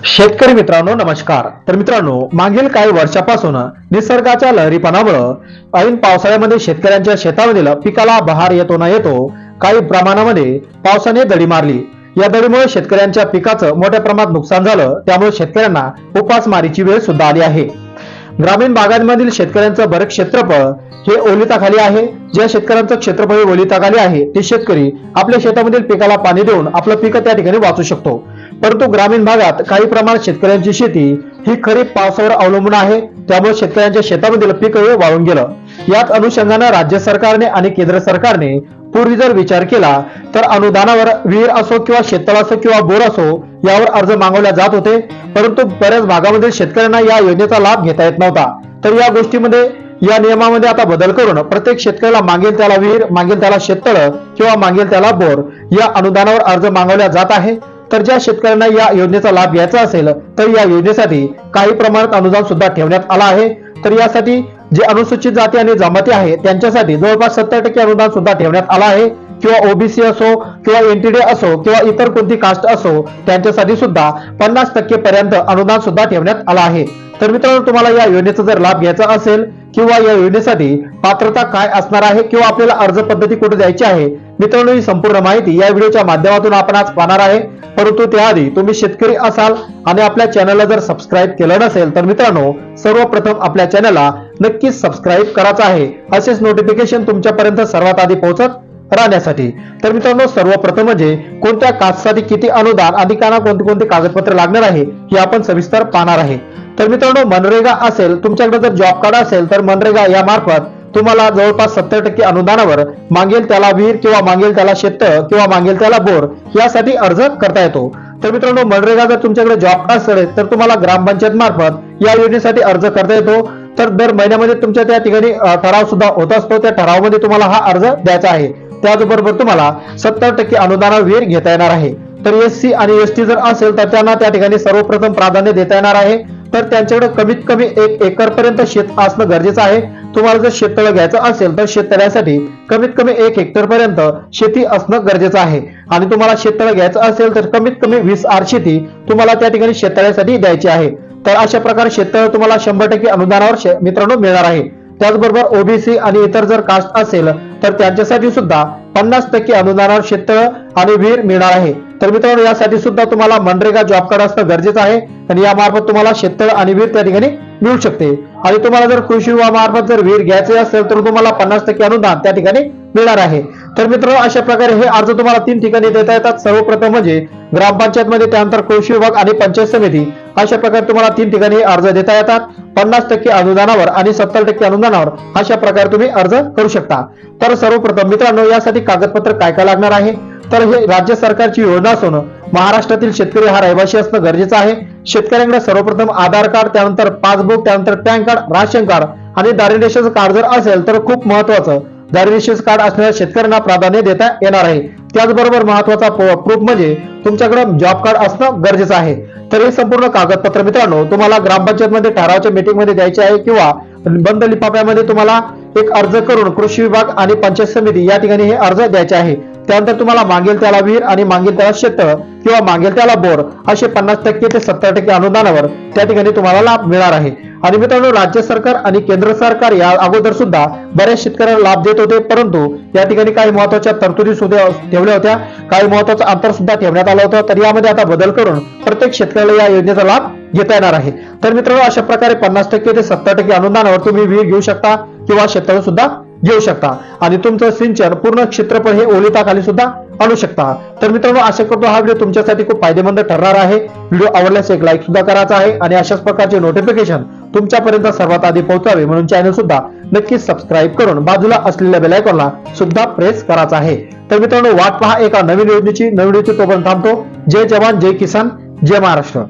शेतकरी मित्रांनो नमस्कार. तर मित्रांनो मागील काही वर्षापासून निसर्गाच्या लहरीपणामुळं ऐन पावसाळ्यामध्ये शेतकऱ्यांच्या शेतामधील पिकाला बहार येतो ना येतो काही प्रमाणामध्ये पावसाने दडी मारली. या दडीमुळे शेतकऱ्यांच्या पिकाचं मोठ्या प्रमाणात नुकसान झालं त्यामुळे शेतकऱ्यांना उपासमारीची वेळ सुद्धा आली आहे. ग्रामीण भागांमधील शेतकऱ्यांचं बरं क्षेत्रफळ हे ओलिताखाली आहे. ज्या शेतकऱ्यांचं क्षेत्रफळ हे ओलिताखाली आहे ते शेतकरी आपल्या शेतामधील पिकाला पाणी देऊन आपलं पिकं त्या ठिकाणी वाचू शकतो. परंतु ग्रामीण भागात काही प्रमाणात शेतकऱ्यांची शेती ही खरीप पावसावर अवलंबून आहे. त्यामुळे शेतकऱ्यांच्या शेतामधील पीक वाळून गेलं. याच अनुषंगानं राज्य सरकारने आणि केंद्र सरकारने पूर्वी जर विचार केला तर अनुदानावर विहीर असो किंवा शेततळ असो किंवा बोर असो यावर अर्ज मागवल्या जात होते. परंतु बऱ्याच भागामधील शेतकऱ्यांना या योजनेचा लाभ घेता येत नव्हता. तर या गोष्टीमध्ये या नियमामध्ये आता बदल करून प्रत्येक शेतकऱ्याला मागेल त्याला विहीर मागेल त्याला शेततळ किंवा मागेल त्याला बोर या अनुदानावर अर्ज मागवल्या जात आहे. तर ज्या शेतकऱ्यांना या योजनेचा लाभ घ्यायचा असेल तर या योजनेसाठी काही प्रमाणात अनुदान सुद्धा ठेवण्यात आलं आहे. तर यासाठी जे अनुसूचित जाती आणि जमाती आहे त्यांच्यासाठी जवळपास सत्तर टक्के अनुदान सुद्धा ठेवण्यात आलं आहे. किंवा ओबीसी असो किंवा एनटीडी असो किंवा इतर कोणती कास्ट असो त्यांच्यासाठी सुद्धा पन्नास टक्के पर्यंत अनुदान सुद्धा ठेवण्यात आलं आहे. तर मित्रांनो तुम्हाला या योजनेचा जर लाभ घ्यायचा असेल किंवा या योजनेसाठी पात्रता काय असणार आहे किंवा आपल्याला अर्ज पद्धती कुठे द्यायची आहे? मित्रांनो ही संपूर्ण माहिती या व्हिडिओच्या माध्यमातून आपण आज पाहणार आहे. परंतु त्याआधी तुम्ही शेतकरी असाल आणि आपल्या चॅनलला जर सबस्क्राईब केलं नसेल तर मित्रांनो सर्वप्रथम आपल्या चॅनलला नक्कीच सबस्क्राईब करायचं आहे. असेच नोटिफिकेशन तुमच्यापर्यंत सर्वात आधी पोहोचत राहण्यासाठी. तर मित्रांनो सर्वप्रथम म्हणजे कोणत्या कास्टसाठी किती अनुदान आणि कोणते कोणती कोणती लागणार आहे हे आपण सविस्तर पाहणार आहे. तर मित्रांनो मनरेगा असेल तुमच्याकडे जर जॉब कार्ड असेल तर मनरेगा या मार्फत तुम्हाला जवळपास सत्तर टक्के अनुदानावर मागेल त्याला विहीर किंवा मागेल त्याला शेत किंवा मागेल त्याला बोर यासाठी अर्ज करता येतो. तर मित्रांनो मनरेगा जर तुमच्याकडे जॉब कार्ड असेल तर तुम्हाला ग्रामपंचायत मार्फत या योजनेसाठी अर्ज करता येतो. तर दर महिन्यामध्ये तुमच्या त्या ठिकाणी ठराव सुद्धा होत असतो. त्या ठरावामध्ये तुम्हाला हा अर्ज द्यायचा आहे. त्याचबरोबर तुम्हाला सत्तर टक्के अनुदानावर घेता येणार आहे. तर एस सी आणि एस टी जर असेल तर त्यांना त्या ठिकाणी सर्वप्रथम प्राधान्य देता येणार आहे. तर त्यांच्याकडे कमीत कमी एक एकर पर्यंत शेत असणं गरजेचं आहे. तुम्हाला जर शेततळ घ्यायचं असेल तर शेततळ्यासाठी कमीत कमी एक हेक्टर पर्यंत शेती असणं गरजेचं आहे. आणि तुम्हाला शेततळ घ्यायचं असेल तर कमीत कमी वीस आर शेती तुम्हाला त्या ठिकाणी शेततळ्यासाठी द्यायची आहे. तर अशा प्रकारे शेततळ तुम्हाला शंभर टक्के अनुदानावर शे- मित्रांनो मिळणार आहे. त्याचबरोबर ओबीसी आणि इतर जर कास्ट असेल तर त्यांच्यासाठी सुद्धा पन्नास टक्के अनुदानावर शेततळ आणि विहीर मिळणार आहे. तर मित्रांनो यासाठी सुद्धा तुम्हाला मनरेगा जॉब कार्ड असणं गरजेचं आहे आणि या मार्फत तुम्हाला शेततळ आणि विहीर त्या ठिकाणी मिळू शकते. आणि तुम्हाला जर कृषी विभागामार्फत जर विहीर घ्यायचे असेल तर तुम्हाला पन्नास टक्के अनुदान त्या ठिकाणी मिळणार आहे. तर मित्रांनो अशा प्रकारे हे अर्ज तुम्हाला तीन ठिकाणी देता येतात. सर्वप्रथम म्हणजे ग्रामपंचायत मध्ये त्यानंतर कृषी विभाग आणि पंचायत समिती. अशा प्रकारे तुम्हाला तीन ठिकाणी अर्ज देता येतात. पन्नास टक्के अनुदानावर आणि सत्तर टक्के अनुदानावर अशा प्रकारे तुम्ही अर्ज करू शकता. तर सर्वप्रथम मित्रांनो यासाठी कागदपत्र काय काय लागणार आहे? तर हे राज्य सरकारची योजना असून महाराष्ट्रातील शेतकरी हा रहिवासी असणं गरजेचं आहे. शेतकऱ्यांकडे सर्वप्रथम आधार कार्ड त्यानंतर पासबुक त्यानंतर पॅन कार्ड राशन कार्ड आणि दारिद्र्य कार्ड जर असेल तर खूप महत्वाचं दारिद्र्य कार्ड असणाऱ्या शेतकऱ्यांना प्राधान्य देता येणार आहे. त्याचबरोबर महत्त्वाचा प्रूफ म्हणजे तुमच्याकडे जॉब कार्ड असणं गरजेचं आहे. तर हे संपूर्ण कागदपत्र मित्रांनो तुम्हाला ग्रामपंचायतमध्ये ठरावाच्या मीटिंगमध्ये द्यायचे आहे किंवा बंद लिफाफ्यामध्ये तुम्हाला एक अर्ज करून कृषी विभाग आणि पंचायत समिती या ठिकाणी हे अर्ज द्यायचे आहे. त्यानंतर तुम्हाला मागेल त्याला विहीर आणि मागेल त्याला शेततळ किंवा मागेल त्याला बोर असे पन्नास टक्के ते सत्तर टक्के अनुदानावर त्या ठिकाणी तुम्हाला लाभ मिळणार आहे. आणि मित्रांनो राज्य सरकार आणि केंद्र सरकार या अगोदर सुद्धा बऱ्याच शेतकऱ्यांना लाभ देत होते परंतु या ठिकाणी काही महत्त्वाच्या तरतुदी सुद्धा ठेवल्या होत्या. काही महत्वाचं अंतर सुद्धा ठेवण्यात आलं होतं. तर यामध्ये आता बदल करून प्रत्येक शेतकऱ्याला या योजनेचा लाभ घेता येणार आहे. तर मित्रांनो अशा प्रकारे पन्नास टक्के ते सत्तर टक्के अनुदानावर तुम्ही विहीर घेऊ शकता किंवा शेततळ सुद्धा घेऊ शकता. आणि तुमचं सिंचन पूर्ण क्षेत्रफळ हे ओलिताखाली सुद्धा आणू शकता. तर मित्रांनो आशा करतो हा व्हिडिओ तुमच्यासाठी खूप फायदेमंद ठरणार आहे. व्हिडिओ आवडल्यास एक लाईक सुद्धा करायचा आहे आणि अशाच प्रकारचे नोटिफिकेशन तुमच्यापर्यंत सर्वात आधी पोहोचावे म्हणून चॅनल सुद्धा नक्कीच सबस्क्राईब करून बाजूला असलेल्या बेलायकॉनला सुद्धा प्रेस करायचा आहे. तर मित्रांनो वाट पहा एका नवीन योजनेची. नवीन योजनेची तोपर्यंत थांबतो. जय जवान जय किसान जय महाराष्ट्र.